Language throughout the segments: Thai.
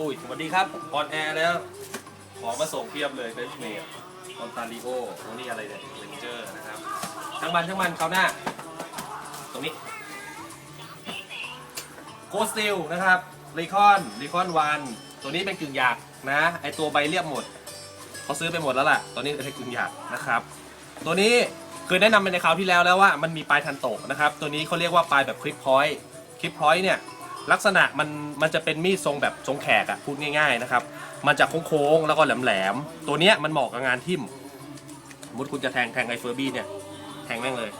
อุ้ยสวัสดีครับออนแอร์แล้ว ของมาส่งเพียบเลยเฟนเมดออนตาริโอโอ้นี่อะไรเนี่ยเลนเจอร์นะครับทั้งมันทั้งมันเขาวหน้า ตรงนี้โกสติลนะครับรีคอนรีคอนวันตัวนี้เป็นกึ่งหยาบนะ ไอตัวใบเรียบหมดเขาซื้อไปหมดแล้วล่ะตัวนี้เป็นกึ่งหยาบนะครับ ตัวนี้เคยแนะนำไปในคราวที่แล้วแล้วว่ามันมีปลายทันโตนะครับ ตัวนี้เขาเรียกว่าปลายแบบคลิปพอยต์คลิปพอยต์เนี่ย ลักษณะมันมันจะเป็นมีดทรงแบบทรงแขกอะพูดง่ายๆนะครับ มันจะโค้งๆแล้วก็แหลมๆตัวเนี้ยมันเหมาะกับงานทิ่มสมมติคุณจะแทงแทงไอเฟอร์บี้เนี่ยแทงแม่งเลย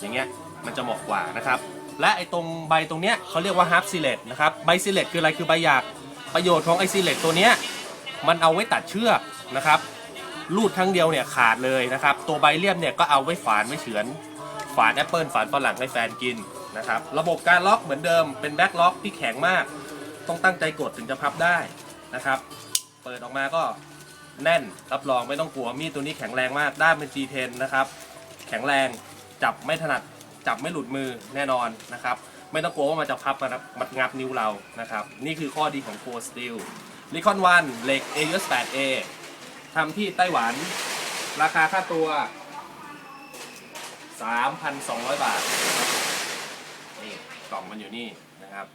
อย่างเงี้ยมันจะเหมาะกว่านะครับ และไอตรงใบตรงเนี้ยเขาเรียกว่าฮาร์ s ซิเลตนะครับใบซิเลตคืออะไรคือใบหยากประโยชน์ของไอซิเลตตัวเนี้ยมันเอาไว้ตัดเชือกนะครับรูดครั้งเดียวเนี่ยขาดเลยนะครับ ตัวใบเรียบเนี่ยก็เอาไว้ฝานไว้เฉือน ฝานแอปเปิลฝานฝรั่งให้แฟนกิน นะครับ ระบบการล็อกเหมือนเดิมเป็นแบ็คล็อกที่แข็งมาก ต้องตั้งใจกดถึงจะพับได้นะครับ เปิดออกมาก็แน่นรับรองไม่ต้องกลัวมีดตัวนี้แข็งแรงมากด้ามเป็น G10 นะครับ แข็งแรงจับไม่ถนัดจับไม่หลุดมือแน่นอนนะครับ ไม่ต้องกลัวว่ามันจะพับมามัดงับนิ้วเรานะครับ นี่คือข้อดีของ Core Steel l i c o n One เหล็ก AUS 8A ทำที่ไต้หวัน ราคาค่าตัว 3,200 บาท นี่กล่องมันอยู่นี่นะครับ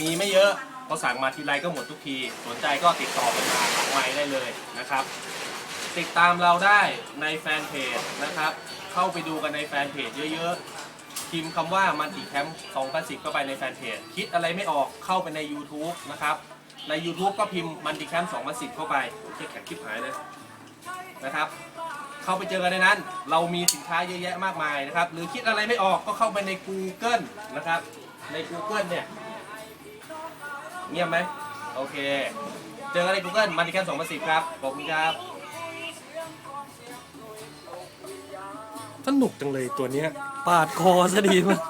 มีไม่เยอะเพอสั่งมาทีไรก็หมดทุกที สนใจก็ติดต่อไปมาหลังไม้ได้เลยนะครับ ติดตามเราได้ในแฟนเพจนะครับ เข้าไปดูกันในแฟนเพจเยอะๆพิมพ์คำว่ามันติแคมป์2010เข้าไปในแฟนเพจคิดอะไรไม่ออกเข้าไปใน YouTube นะครับใน YouTube ก็พิมพ์มันติแคมป์2010เข้าไปโอเคแขกคลิปหายเลยนะครับ เข้าไปเจอกันในนั้น เรามีสินค้าเยอะแยะมากมายนะครับ หรือคิดอะไรไม่ออกก็เข้าไปใน Google นะครับ ใน Google เนี่ย เงียบไหม โอเค เจอกันใน Google มันติแคมป์2010 ครับ ขอบคุณครับ สนุกจังเลยตัวเนี้ย ปาดคอซะดีมาก